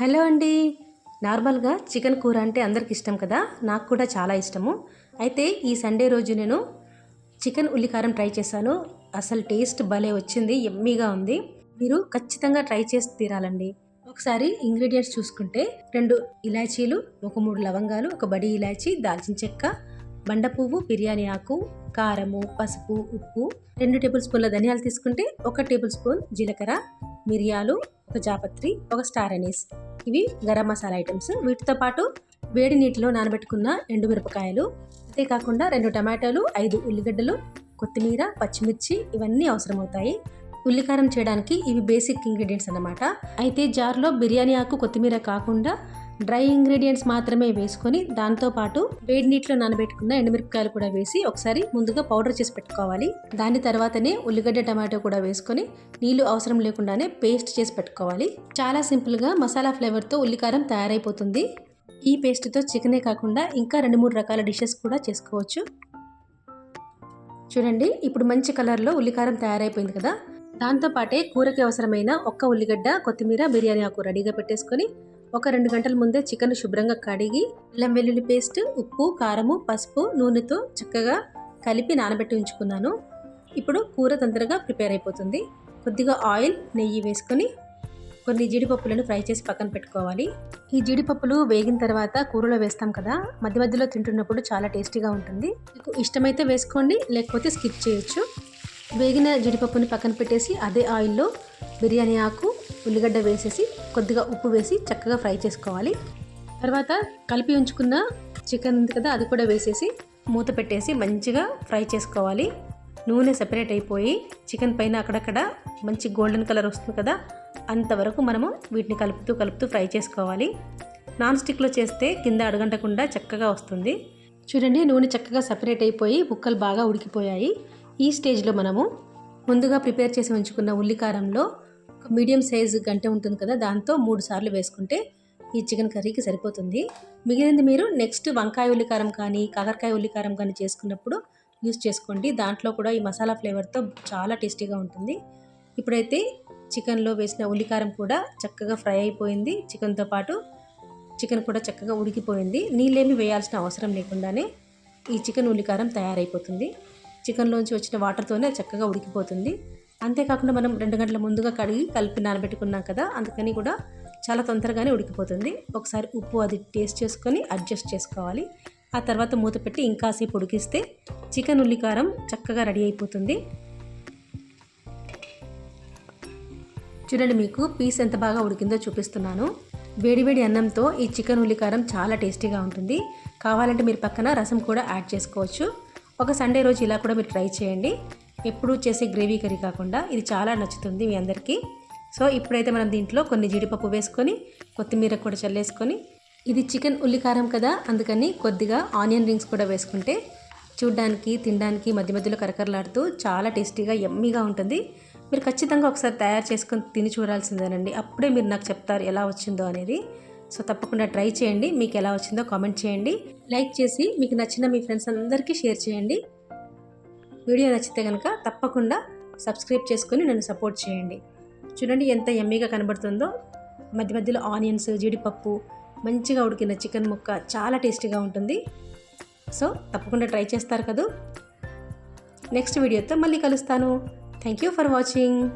Hello అండి. నార్మల్గా chicken కూర అంటే అందరికి ఇష్టం కదా? నాకు కూడా చాలా ఇష్టము. అయితే ఈ సండే రోజు నేను చికెన్ ఉల్లికారం ట్రై చేశాను. అసలు టేస్ట్ భలే వచ్చింది ఎమ్మీగా ఉంది. మీరు ఖచ్చితంగా ట్రై చేసి తీరాలండి. ఒకసారి ఇంగ్రీడియంట్స్ చూసుకుంటే రెండు ఇలాచీలు ఒక మూడు లవంగాలు ఒక బడి ఇలాచీ దాల్చిన చెక్క బండ పువ్వు బిర్యానీ ఆకు కారము పసుపు ఉప్పు రెండు టేబుల్ స్పూన్ల ధనియాలు తీసుకుంటే ఒక టేబుల్ స్పూన్ జీలకర్ర మిరియాలు ఒక జాపత్రి ఒక స్టార్ అనీస్ ఇవి గరం మసాలా ఐటమ్స్. వీటితో పాటు వేడి నీటిలో నానబెట్టుకున్న ఎండుమిరపకాయలు అంతేకాకుండా రెండు టమాటాలు ఐదు ఉల్లిగడ్డలు కొత్తిమీర పచ్చిమిర్చి ఇవన్నీ అవసరమవుతాయి. ఉల్లికారం చేయడానికి ఇవి బేసిక్ ఇంగ్రీడియంట్స్ అన్నమాట. అయితే జార్లో బిర్యానీ ఆకు కొత్తిమీర కాకుండా డ్రై ఇంగ్రీడియంట్స్ మాత్రమే వేసుకొని దాంతోపాటు వేడి నీటిలో నానబెట్టుకున్న ఎండుమిరపకాయలు కూడా వేసి ఒకసారి ముందుగా పౌడర్ చేసి పెట్టుకోవాలి. దాని తర్వాతనే ఉల్లిగడ్డ టమాటో కూడా వేసుకొని నీళ్ళు అవసరం లేకుండానే పేస్ట్ చేసి పెట్టుకోవాలి. చాలా సింపుల్గా మసాలా ఫ్లేవర్తో ఉల్లికారం తయారైపోతుంది. ఈ పేస్ట్తో చికెనే కాకుండా ఇంకా రెండు మూడు రకాల డిషెస్ కూడా చేసుకోవచ్చు. చూడండి ఇప్పుడు మంచి కలర్లో ఉల్లికారం తయారైపోయింది కదా. దాంతోపాటే కూరకి అవసరమైన ఒక్క ఉల్లిగడ్డ కొత్తిమీర బిర్యానీ ఆకు రెడీగా పెట్టేసుకొని ఒక రెండు గంటల ముందే చికెన్ శుభ్రంగా కడిగి అల్లం వెల్లుల్లి పేస్ట్ ఉప్పు కారము పసుపు నూనెతో చక్కగా కలిపి నానబెట్టి ఉంచుకున్నాను. ఇప్పుడు కూర తొందరగా ప్రిపేర్ అయిపోతుంది. కొద్దిగా ఆయిల్ నెయ్యి వేసుకొని కొన్ని జీడిపప్పులను ఫ్రై చేసి పక్కన పెట్టుకోవాలి. ఈ జీడిపప్పులు వేగిన తర్వాత కూరలో వేస్తాం కదా మధ్య మధ్యలో తింటున్నప్పుడు చాలా టేస్టీగా ఉంటుంది. మీకు ఇష్టమైతే వేసుకోండి లేకపోతే స్కిప్ చేయొచ్చు. వేగిన జీడిపప్పుని పక్కన పెట్టేసి అదే ఆయిల్లో బిర్యానీ ఆకు ఉల్లిగడ్డ వేసేసి కొద్దిగా ఉప్పు వేసి చక్కగా ఫ్రై చేసుకోవాలి. తర్వాత కలిపి ఉంచుకున్న చికెన్ ఉంది కదా అది కూడా వేసేసి మూత పెట్టేసి మంచిగా ఫ్రై చేసుకోవాలి. నూనె సెపరేట్ అయిపోయి చికెన్ పైన అక్కడక్కడ మంచి గోల్డెన్ కలర్ వస్తుంది కదా అంతవరకు మనము వీటిని కలుపుతూ కలుపుతూ ఫ్రై చేసుకోవాలి. నాన్ స్టిక్లో చేస్తే కింద అడగంటకుండా చక్కగా వస్తుంది. చూడండి నూనె చక్కగా సపరేట్ అయిపోయి ముక్కలు బాగా ఉడికిపోయాయి. ఈ స్టేజ్లో మనము ముందుగా ప్రిపేర్ చేసి ఉంచుకున్న ఉల్లికారంలో ఒక మీడియం సైజు గంట ఉంటుంది కదా దాంతో మూడు సార్లు వేసుకుంటే ఈ చికెన్ కర్రీకి సరిపోతుంది. మిగిలింది మీరు నెక్స్ట్ వంకాయ ఉల్లికారం కానీ కాకరకాయ ఉల్లికారం కానీ చేసుకున్నప్పుడు యూస్ చేసుకోండి. దాంట్లో కూడా ఈ మసాలా ఫ్లేవర్తో చాలా టేస్టీగా ఉంటుంది. ఇప్పుడైతే చికెన్లో వేసిన ఉల్లికారం కూడా చక్కగా ఫ్రై అయిపోయింది. చికెన్తో పాటు చికెన్ కూడా చక్కగా ఉడికిపోయింది. నీళ్ళేమి వేయాల్సిన అవసరం లేకుండానే ఈ చికెన్ ఉల్లికారం తయారైపోతుంది. చికెన్లోంచి వచ్చిన వాటర్తోనే చక్కగా ఉడికిపోతుంది. అంతేకాకుండా మనం రెండు గంటల ముందుగా కడిగి కలిపి నానబెట్టుకున్నాం కదా అందుకని కూడా చాలా తొందరగానే ఉడికిపోతుంది. ఒకసారి ఉప్పు అది టేస్ట్ చేసుకొని అడ్జస్ట్ చేసుకోవాలి. ఆ తర్వాత మూత పెట్టి ఇంకాసేపు ఉడికిస్తే చికెన్ ఉల్లికారం చక్కగా రెడీ అయిపోతుంది. చూడండి మీకు పీస్ ఎంత బాగా ఉడికిందో చూపిస్తున్నాను. వేడివేడి అన్నంతో ఈ చికెన్ ఉల్లికారం చాలా టేస్టీగా ఉంటుంది. కావాలంటే మీరు పక్కన రసం కూడా యాడ్ చేసుకోవచ్చు. ఒక సండే రోజు ఇలా కూడా మీరు ట్రై చేయండి. ఎప్పుడూ చేసే గ్రేవీ కర్రీ కాకుండా ఇది చాలా నచ్చుతుంది మీ అందరికీ. సో ఇప్పుడైతే మనం దీంట్లో కొన్ని జీడిపప్పు వేసుకొని కొత్తిమీర కూడా చల్లేసుకొని ఇది చికెన్ ఉల్లికారం కదా అందుకని కొద్దిగా ఆనియన్ రింగ్స్ కూడా వేసుకుంటే చూడ్డానికి తినడానికి మధ్య మధ్యలో కరకరలాడుతూ చాలా టేస్టీగా ఎమ్మీగా ఉంటుంది. మీరు ఖచ్చితంగా ఒకసారి తయారు చేసుకొని తిని చూడాల్సిందేనండి. అప్పుడే మీరు నాకు చెప్తారు ఎలా వచ్చిందో అనేది. సో తప్పకుండా ట్రై చేయండి. మీకు ఎలా వచ్చిందో కామెంట్ చేయండి. లైక్ చేసి మీకు నచ్చిన మీ ఫ్రెండ్స్ అందరికీ షేర్ చేయండి. వీడియో నచ్చితే కనుక తప్పకుండా సబ్స్క్రైబ్ చేసుకొని నన్ను సపోర్ట్ చేయండి. చూడండి ఎంత ఎమ్మీగా కనబడుతుందో. మధ్య మధ్యలో ఆనియన్స్ జీడిపప్పు మంచిగా ఉడికిన చికెన్ ముక్క చాలా టేస్టీగా ఉంటుంది. సో తప్పకుండా ట్రై చేస్తారు కదూ. నెక్స్ట్ వీడియోతో మళ్ళీ కలుస్తాను. Thank you for watching.